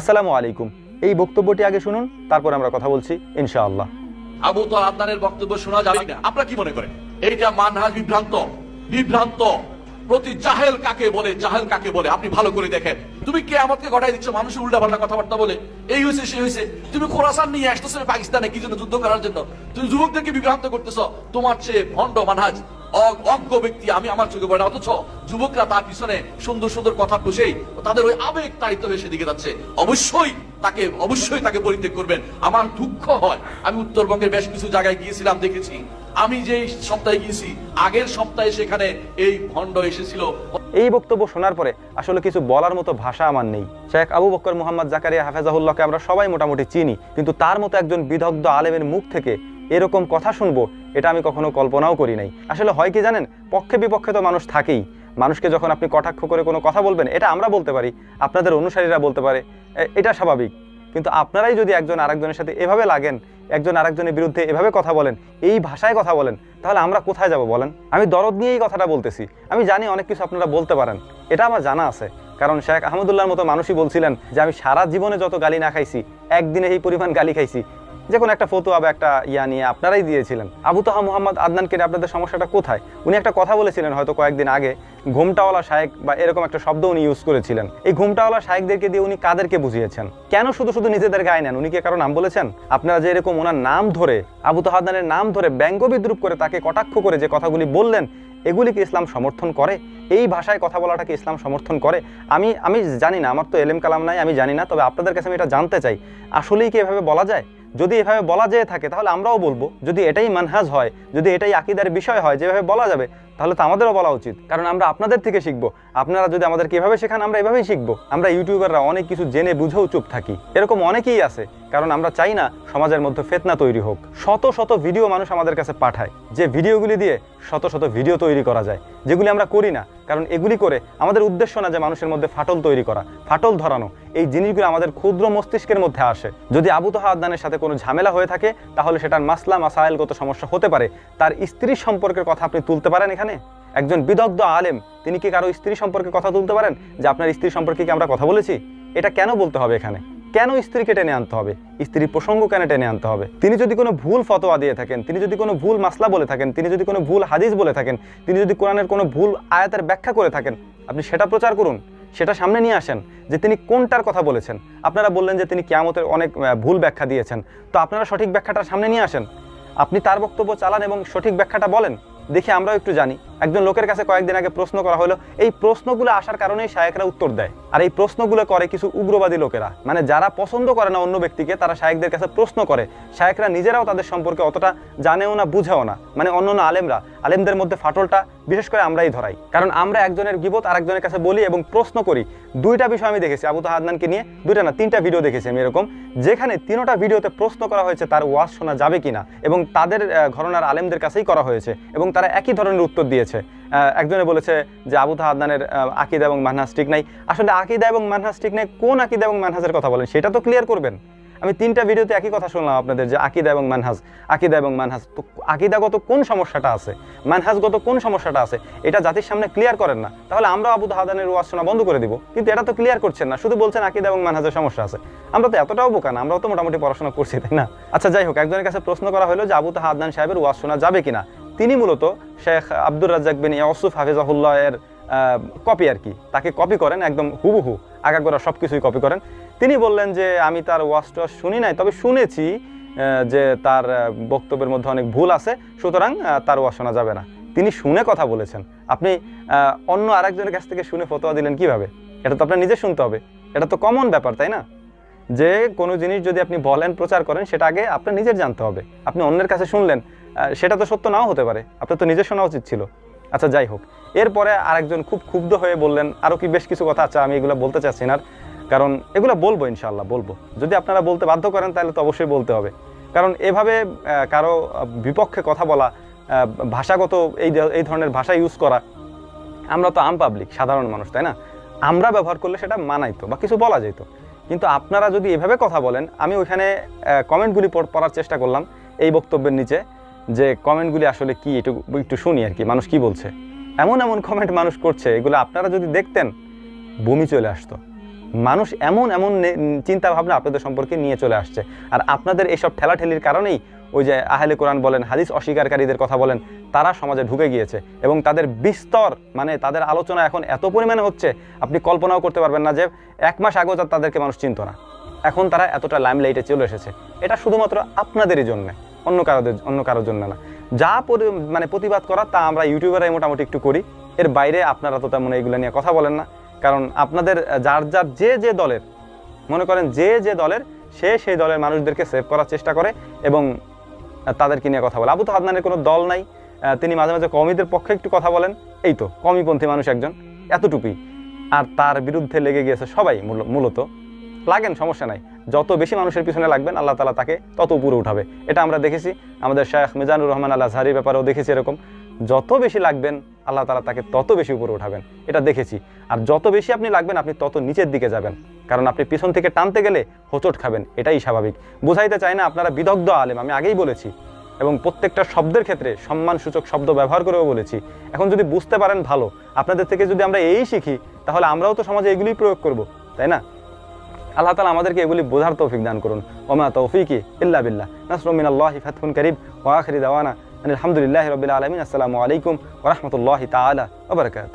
আসসালামু আলাইকুম। এই বক্তব্যটি আগে শুনুন, তারপর আমরা কথা বলছি, ইনশাআল্লাহ। আবু তো আপনাদের বক্তব্য শোনা যাবে না আপনারা কি মনে করেন? এইটা মানহাজ বিভ্রান্ত বিভ্রান্ত। প্রতি জাহেল কাকে বলে, জাহেল কাকে বলে? আপনি ভালো করে দেখেন। তুমি কে আমাকে ঘটাই দিচ্ছ মানুষ উল্টা পাল্টা কথাবার্তা বলে। এই হয়েছে, সে হয়েছে। তুমি খোরাসান নিয়ে আসতেছো পাকিস্তানে, কি জন্য যুদ্ধ করার জন্য? তুমি যুবকদেরকে বিভ্রান্ত করতেছো। তোমার চেয়ে ভণ্ড মানহাজ অজ্ঞ ব্যক্তি আমি আমার চোখে পড়ে অথচ যুবকরা তার পিছনে সুন্দর সুন্দর কথা খুশেই তাদের ওই আবেগ তাড়িত হয়ে সেদিকে যাচ্ছে। অবশ্যই তাকে অবশ্যই তাকে পরিত্যাগ করবেন। আমার দুঃখ হয়। আমি উত্তরবঙ্গের বেশ কিছু জায়গায় গিয়েছিলাম, দেখেছি। আমি যেই সপ্তাহে গিয়েছি, আগের সপ্তাহে সেখানে এই ভণ্ড এসেছিল। এই বক্তব্য শোনার পরে আসলে কিছু বলার মতো ভাষা আমার নেই। শেখ আবু বক্কর মোহাম্মদ জাকারিয়া হাফেজাহুল্লাহকে আমরা সবাই মোটামুটি চিনি, কিন্তু তার মতো একজন বিদগ্ধ আলেমের মুখ থেকে এরকম কথা শুনব, এটা আমি কখনো কল্পনাও করি নাই। আসলে হয় কি জানেন? পক্ষে বিপক্ষে তো মানুষ থাকেই। মানুষকে যখন আপনি কটাক্ষ করে কোনো কথা বলবেন, এটা আমরা বলতে পারি, আপনাদের অনুসারীরা বলতে পারে এটা স্বাভাবিক। কিন্তু আপনারাই যদি একজন আরেকজনের সাথে এভাবে লাগেন, একজন আরেকজনের বিরুদ্ধে এভাবে কথা বলেন, এই ভাষায় কথা বলেন, তাহলে আমরা কোথায় যাব বলেন? আমি দরদ নিয়েই কথাটা বলতেছি। আমি জানি অনেক কিছু আপনারা বলতে পারেন। এটা আমার জানা আছে। কারণ শেখ আহমদুল্লাহর মতো মানুষই বলছিলেন যে, আমি সারা জীবনে যত গালি না খাইছি, একদিনে এই পরিমাণ গালি খাইছি যে কোনো একটা ফটো বা একটা ইয়া নিয়ে আপনারাই দিয়েছিলেন। আবু তাহা মোহাম্মদ আদনানকে আপনাদের সমস্যাটা কোথায়? উনি একটা কথা বলেছিলেন হয়তো কয়েকদিন আগে, ঘুমটাওয়ালা শায়েক বা এরকম একটা শব্দ উনি ইউজ করেছিলেন। এই ঘুমটাওয়ালা শায়েকদেরকে দিয়ে উনি কাদেরকে বুঝিয়েছেন? কেন শুধু শুধু নিজেদের গায়ে নেন? উনি কি কারও নাম বলেছেন? আপনারা যে এরকম ওনার নাম ধরে, আবু তাহাদানের নাম ধরে ব্যঙ্গ বিদ্রুপ করে তাকে কটাক্ষ করে যে কথাগুলি বললেন, এগুলি কি ইসলাম সমর্থন করে? এই ভাষায় কথা বলাটাকে ইসলাম সমর্থন করে? আমি আমি জানি না, আমার তো এলেম কালাম নাই, আমি জানি না, তবে আপনাদের কাছে আমি এটা জানতে চাই। আসলেই কি এভাবে বলা যায়? যদি এভাবে বলা যেয়ে থাকে, তাহলে আমরাও বলব, যদি এটাই মানহাজ হয়, যদি এটাই আকিদার বিষয় হয়, যেভাবে বলা যাবে তাহলে তো আমাদেরও বলা উচিত। কারণ আমরা আপনাদের থেকে শিখব। আপনারা যদি আমাদেরকে এভাবে শেখান, আমরা এভাবেই শিখব। আমরা ইউটিউবাররা অনেক কিছু জেনে বুঝেও চুপ থাকি। এরকম অনেকেই আছে। কারণ আমরা চাই না সমাজের মধ্যে ফেতনা তৈরি হোক। শত শত ভিডিও মানুষ আমাদের কাছে পাঠায়। যে ভিডিওগুলি দিয়ে শত শত ভিডিও তৈরি করা যায়। যেগুলি আমরা করি না। কারণ এগুলি করে আমাদের উদ্দেশ্য না যে মানুষের মধ্যে ফাটল তৈরি করা, ফাটল ধরানো। এই জিনিসগুলো আমাদের ক্ষুদ্র মস্তিষ্কের মধ্যে আসে। যদি আবু তাহা আদনানের সাথে কোনো ঝামেলা হয়ে থাকে, তাহলে সেটার মাসলা, মাসাইলগত সমস্যা হতে পারে। তার স্ত্রীর সম্পর্কের কথা আপনি তুলতে পারেন এখানে। একজন বিদগ্ধ আলেম, তিনি কি কারও স্ত্রী সম্পর্কে কথা তুলতে পারেন? যে আপনার স্ত্রী সম্পর্কে কি আমরা কথা বলেছি? এটা কেন বলতে হবে এখানে? কেন স্ত্রীকে টেনে আনতে হবে? স্ত্রীর প্রসঙ্গ কেন টেনে আনতে হবে? তিনি যদি কোনো ভুল ফতোয়া দিয়ে থাকেন, তিনি যদি কোনো ভুল মাসলা বলে থাকেন, তিনি যদি কোনো ভুল হাদিস বলে থাকেন, তিনি যদি কোরআনের কোনো ভুল আয়াতের ব্যাখ্যা করে থাকেন, আপনি সেটা প্রচার করুন, সেটা সামনে নিয়ে আসেন যে তিনি কোনটার কথা বলেছেন। আপনারা বললেন যে তিনি কেয়ামতের অনেক ভুল ব্যাখ্যা দিয়েছেন। তো আপনারা সঠিক ব্যাখ্যাটা সামনে নিয়ে আসেন। আপনি তার বক্তব্য চালান এবং সঠিক ব্যাখ্যাটা বলেন। দেখি আমরাও একটু জানি। একজন লোকের কাছে কয়েকদিন আগে প্রশ্ন করা হলো, এই প্রশ্নগুলো আসার কারণেই শায়েকরা উত্তর দেয়। আর এই প্রশ্নগুলো করে কিছু উগ্রবাদী লোকেরা। মানে যারা পছন্দ করে না অন্য ব্যক্তিকে, তারা শায়েকদের কাছে প্রশ্ন করে। শায়েকরা নিজেরাও তাদের সম্পর্কে অতটা জানেও না, বুঝেও না। মানে অন্য আলেমরা, আলেমদের মধ্যে ফাটলটা বিশেষ করে আমরাই ধরাই। কারণ আমরা একজনের গিবত আরেকজনের কাছে বলি এবং প্রশ্ন করি। দুইটা বিষয় আমি দেখেছি, আবু তাহাদনানকে নিয়ে দুইটা না, তিনটা ভিডিও দেখেছি আমি এরকম। যেখানে তিনোটা ভিডিওতে প্রশ্ন করা হয়েছে তার ওয়াজ শোনা যাবে কিনা এবং তাদের ঘরানার আলেমদের কাছেই করা হয়েছে এবং তারা একই ধরনের উত্তর দিয়েছে। আহ, একজনে বলেছে যে আবু তাহাদনানের আকিদা এবং মানহাজ ঠিক নাই। আসলে আকিদা এবং মানহাজ ঠিক নাই কোন আকিদা এবং মানহাজের কথা বলেন? সেটা তো ক্লিয়ার করবেন। আমি তিনটা ভিডিওতে একই কথা শুনলাম আপনাদের যে আকিদা এবং মানহাজ। আকিদা এবং মানহাজ তো আকিদাগত কোন সমস্যাটা আছে? মানহাজগত কোন সমস্যাটা আছে? এটা জাতির সামনে ক্লিয়ার করেন না। তাহলে আমরা আবু তাহাদানের ওয়াজ শোনা বন্ধ করে দিব। কিন্তু এটা তো ক্লিয়ার করছেন না। শুধু বলছেন আকিদা এবং মানহাজের সমস্যা আছে। আমরা তো এতটাও বোকা না আমরাও তো মোটামুটি পড়াশোনা করছি তাই না? আচ্ছা যাই হোক একজনের কাছে প্রশ্ন করা হলো যে আবু তাহাদান সাহেবের ওয়াজ শোনা যাবে কিনা। তিনি মূলত শেখ আব্দুর রাজ্জাক বিন ইয়াসুফ হাফিজাহুল্লাহ এর কপি আর কি। তাকে কপি করেন, একদম হুবহু আগাগোড়া সব কিছুই কপি করেন। তিনি বললেন যে, আমি তার ওয়াজটা শুনি নাই, তবে শুনেছি যে তার বক্তব্যের মধ্যে অনেক ভুল আছে, সুতরাং তার ওয়াজ শোনা যাবে না। তিনি শুনে কথা বলেছেন। আপনি অন্য আরেকজনের কাছ থেকে শুনে ফতোয়া দিলেন কীভাবে? এটা তো আপনার নিজে শুনতে হবে। এটা তো কমন ব্যাপার, তাই না? যে কোনো জিনিস যদি আপনি বলেন, প্রচার করেন, সেটা আগে আপনার নিজের জানতে হবে। আপনি অন্যের কাছে শুনলেন সেটা তো সত্য নাও হতে পারে। আপনার তো নিজের শোনা উচিত ছিল। আচ্ছা যাই হোক। এরপরে আরেকজন খুব ক্ষুব্ধ হয়ে বললেন আরও কি বেশ কিছু কথা আছে, আমি এগুলো বলতে চাচ্ছি না। কারণ এগুলো বলব ইনশাল্লাহ বলব। যদি আপনারা বলতে বাধ্য করেন, তাহলে তো অবশ্যই বলতে হবে। কারণ এভাবে কারও বিপক্ষে কথা বলা ভাষাগত এই এই ধরনের ভাষা ইউজ করা, আমরা তো আম পাবলিক সাধারণ মানুষ, তাই না? আমরা ব্যবহার করলে সেটা মানাইতো বা কিছু বলা যেত। কিন্তু আপনারা যদি এভাবে কথা বলেন, আমি ওইখানে কমেন্টগুলি পড়ার চেষ্টা করলাম, এই বক্তব্যের নিচে। যে কমেন্টগুলি আসলে কি, একটু একটু শুনি আর কি, মানুষ কি বলছে? এমন এমন কমেন্ট মানুষ করছে, এগুলো আপনারা যদি দেখতেন, বমি চলে আসতো। মানুষ এমন এমন চিন্তা ভাবনা আপনাদের সম্পর্কে নিয়ে চলে আসছে। আর আপনাদের এইসব ঠেলাঠেলির কারণেই ওই যে আহলে কোরআন বলেন, হাদিস অস্বীকারীদের কথা বলেন, তারা সমাজে ঢুকে গিয়েছে এবং তাদের বিস্তর মানে তাদের আলোচনা এখন এত পরিমাণে হচ্ছে, আপনি কল্পনাও করতে পারবেন না যে এক মাস আগেও তাদেরকে মানুষ চিনত না। এখন তারা এতটা লাইমলাইটে চলে এসেছে। এটা শুধুমাত্র আপনাদেরই জন্য। অন্য কারোদের, অন্য কারোর জন্য না। যা মানে প্রতিবাদ করার তা আমরা ইউটিউবারাই মোটামুটি একটু করি। এর বাইরে আপনারা তো তেমন এইগুলো নিয়ে কথা বলেন না। কারণ আপনাদের, যার যার যে যে দলের, মনে করেন যে যে দলের, সে সেই দলের মানুষদেরকে সেভ করার চেষ্টা করে এবং তাদেরকে নিয়ে কথা বলে। আবু তো আদনানের কোনো দল নাই। তিনি মাঝে মাঝে কমিদের পক্ষে একটু কথা বলেন। এই তো, কমিপন্থী মানুষ একজন। এতটুকুই। আর তার বিরুদ্ধে লেগে গিয়েছে সবাই, মূল- মূলত। লাগেন, সমস্যা নাই। যত বেশি মানুষের পিছনে লাগবেন, আল্লাহ তালা তাকে তত উপরে উঠাবে। এটা আমরা দেখেছি, আমাদের শেখ মিজানুর রহমান আল্লাহ ঝারির ব্যাপারেও দেখেছি এরকম। যত বেশি লাগবেন, আল্লাহ তালা তাকে তত বেশি উপরে উঠাবেন। এটা দেখেছি। আর যত বেশি আপনি লাগবেন, আপনি তত নিচের দিকে যাবেন। কারণ আপনি পিছন থেকে টানতে গেলে হোঁচট খাবেন, এটাই স্বাভাবিক। বুঝাইতে চাই না আপনারা বিদগ্ধ আলেম, আমি আগেই বলেছি। এবং প্রত্যেকটা শব্দের ক্ষেত্রে সম্মানসূচক শব্দ ব্যবহার করেও বলেছি। এখন যদি বুঝতে পারেন ভালো, আপনাদের থেকে যদি আমরা এই শিখি, তাহলে আমরাও তো সমাজে এগুলি প্রয়োগ করব, তাই না? আল্লাহ তালা আমাদেরকে এগুলি বোঝার তৌফিক দান করুন ওমা তৌফিকি ইল্লা বিল্লাহ নাসরুমিন আল্লাহ ফাতহুন করিব ওয়াখিরি দাওয়ানা আলহামদুলিল্লাহ রবিল আলমিন আসসালামু আলাইকুম ওরহমতুল্লাহ তালা ওবরকাত